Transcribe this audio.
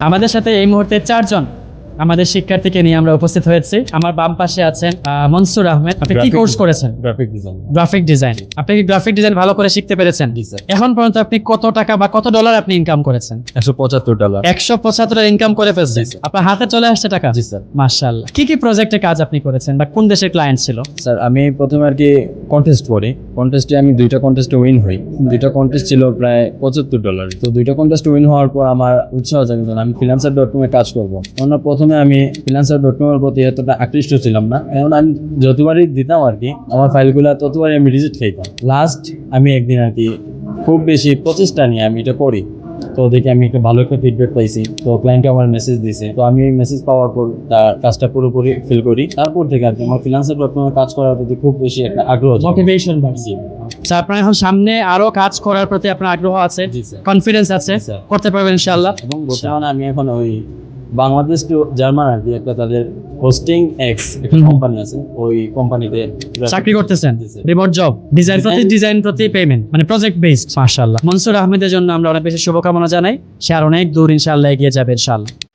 আমাদের সাথে এই মুহূর্তে চারজন আমাদের শিক্ষার্থীকে নিয়ে আমরা উপস্থিত হয়েছি। আমার বাম পাশে আছেন মনসুর আহমেদ। আপনি কি কোর্স. করেছেন? গ্রাফিক ডিজাইন গ্রাফিক ডিজাইন আপনি কি গ্রাফিক ডিজাইন ভালো করে শিখতে পেরেছেন? এখন পর্যন্ত আপনি কত টাকা বা কত ডলার আপনি ইনকাম করেছেন? একশো পঁচাত্তর ডলার একশো পঁচাত্তর ইনকাম করে ফেলছেন। আপনার হাতে চলে আসছে টাকা? জি স্যার। মার্শাল্লাহ কি কি প্রজেক্টে কাজ আপনি করেছেন বা কোন দেশের ক্লায়েন্ট ছিল? স্যার আমি প্রথমে আর কি কন্টেস্ট করি। কন্টেস্টে আমি দুইটা কন্টেস্টে উইন হই। দুইটা কন্টেস্ট ছিল প্রায় পঁচাত্তর ডলার তো দুইটা কন্টেস্ট উইন হওয়ার পর আমার উৎসাহ জাগিত আমি ফ্রিলান্সার ডট কমে কাজ করব। কেননা প্রথমে আমি ফ্রিলান্সার ডট কমের প্রতি এতটা আকৃষ্ট ছিলাম না। কারণ আমি যতবারই দিতাম আর কি আমার ফাইলগুলো ততবারই আমি রিজেক্ট খাইতাম। লাস্ট আমি একদিন আর কি খুব বেশি প্রচেষ্টা নিয়ে আমি এটা করি। তো দেখি আমি একটা ভালো একটা ফিডব্যাক পাইছি। তো ক্লায়েন্টকে আমার মেসেজ দিছে। তো আমি এই মেসেজ পাওয়ার পর তার কাজটা পুরোপুরি ফিল করি। তারপর থেকে আর কি আমার ডট কমে কাজ করার প্রতি খুব বেশি একটা আগ্রহ মোটিভেশন বাড়ছে। আচ্ছা আপনার এখন সামনে আরও কাজ করার প্রতি আপনার আগ্রহ আছে? কনফিডেন্স আছে? করতে পারবেন ইনশাআল্লাহ। এবং বর্তমানে আমি এখন ওই বাংলাদেশ টু জার্মান আর একটা তাদের হোস্টিং এক্স একটা কোম্পানি আছে। ওই কোম্পানিতে চাকরি করতেছেন। রিমোট জব ডিজাইন প্রতি ডিজাইন প্রতি পেমেন্ট মানে প্রজেক্ট বেসড মাশাআল্লাহ। মনসুর আহমেদের জন্য আমরা অনেক বেশি শুভকামনা জানাই। সে আর অনেক দূর ইনশাআল্লাহ এগিয়ে যাবে ইনশাআল্লাহ।